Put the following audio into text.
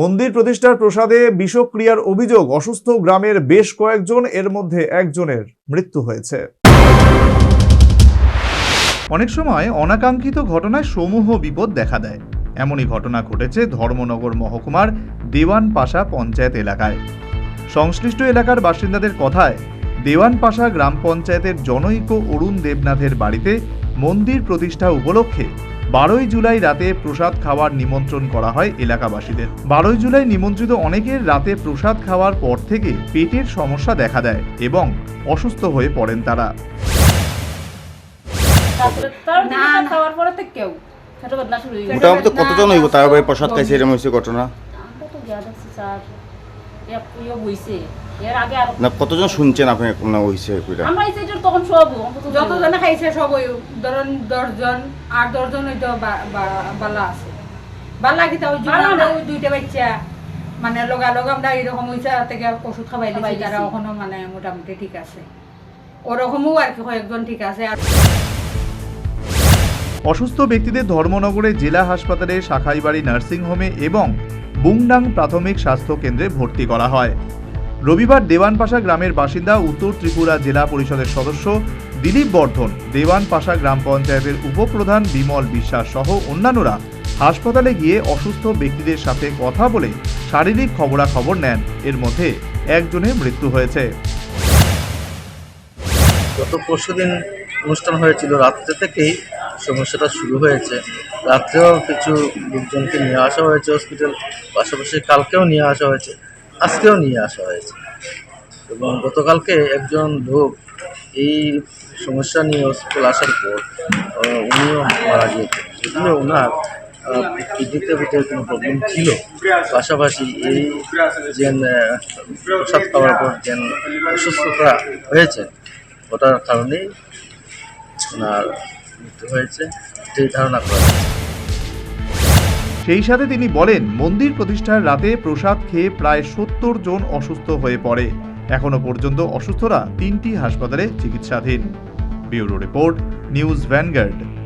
মন্দির প্রতিষ্ঠার প্রসাদে বিষক্রিয়ার অভিযোগ। অসুস্থ গ্রামের বেশ কয়েকজন, এর মধ্যে একজনের মৃত্যু হয়েছে। অনেক সময় অনাকাঙ্ক্ষিত ঘটনায় সমূহ বিপদ দেখা দেয়। এমনই ঘটনা ঘটেছে ধর্মনগর মহকুমার দেওয়ান পাশা পঞ্চায়েত এলাকায়। সংশ্লিষ্ট এলাকার বাসিন্দাদের কথায় দেওয়ান পাশা গ্রাম পঞ্চায়েতের জনৈক অরুণ দেবনাথের বাড়িতে মন্দির প্রতিষ্ঠা উপলক্ষে বারোই জুলাই রাতে প্রসাদ খাওয়ার নিমন্ত্রণ করা হয় এলাকাবাসীদের। বারোই জুলাই নিমন্ত্রিত অনেকের রাতে প্রসাদ খাওয়ার পর থেকে পেটের সমস্যা দেখা দেয় এবং অসুস্থ হয়ে পড়েন তারা। তারপরে। খাওয়ার পরে তো কেউ মোটামুটি কতজন হইব? তার প্রসাদ খাইছে এরকম হয়েছে ঘটনা? না কতজন শুনছেন আপনি না হয়েছে এটা আমরা এই সাইডের তখন সব যতজনে খাইছে সব ওই ধরুন দশজন আর দশজন ওই তো বালা আছে। বালা আমরা না। ওই দুইটা বাচ্চা মানে লগা লগা আমরা এরকম হয়েছে থেকে ওষুধ খাবাই দিয়েছি তারা এখনও মানে মোটামুটি ঠিক আছে। ওরকমও আর কি কয়েকজন ঠিক আছে আর অসুস্থ ব্যক্তিদের ধর্মনগরে জেলা হাসপাতালে শাখাইবাড়ি নার্সিংহোমে এবং বুংডাং প্রাথমিক স্বাস্থ্য কেন্দ্রে ভর্তি করা হয়। রবিবার দেওয়ানপাশা গ্রামের বাসিন্দা উত্তর ত্রিপুরা জেলা পরিষদের সদস্য দিলীপ বর্ধন, দেওয়ানপাশা গ্রাম পঞ্চায়েতের উপপ্রধান বিমল বিশ্বাস সহ অন্যান্যরা হাসপাতালে গিয়ে অসুস্থ ব্যক্তিদের সাথে কথা বলে শারীরিক খবরাখবর নেন। এর মধ্যে একজনের মৃত্যু হয়েছে। গত পরশুদিন অনুষ্ঠান হয়েছিল। রাত্রে থেকেই সমস্যাটা শুরু হয়েছে। রাত্রেও কিছু লোকজনকে নিয়ে আসা হয়েছে হসপিটাল। পাশাপাশি কালকেও নিয়ে আসা হয়েছে। আজকেও নিয়ে আসা হয়েছে। এবং গতকালকে একজন লোক এই সমস্যা নিয়ে হসপিটাল আসার পর উনিও মারা গিয়েছেন। যদিও ওনার কিডনিতে ভিতরে কোনো প্রবলেম ছিল। পাশাপাশি এই যে প্রসাদ খাওয়ার পর যে অসুস্থতা হয়েছে, ওটার কারণেই ওনার মৃত্যু হয়েছে। এটাই ধারণা করা সেই সাথে তিনি বলেন, মন্দির প্রতিষ্ঠার রাতে প্রসাদ খেয়ে প্রায় সত্তর জন অসুস্থ হয়ে পড়ে। এখনও পর্যন্ত অসুস্থরা তিনটি হাসপাতালে চিকিৎসাধীন। Bureau report, news Vanguard.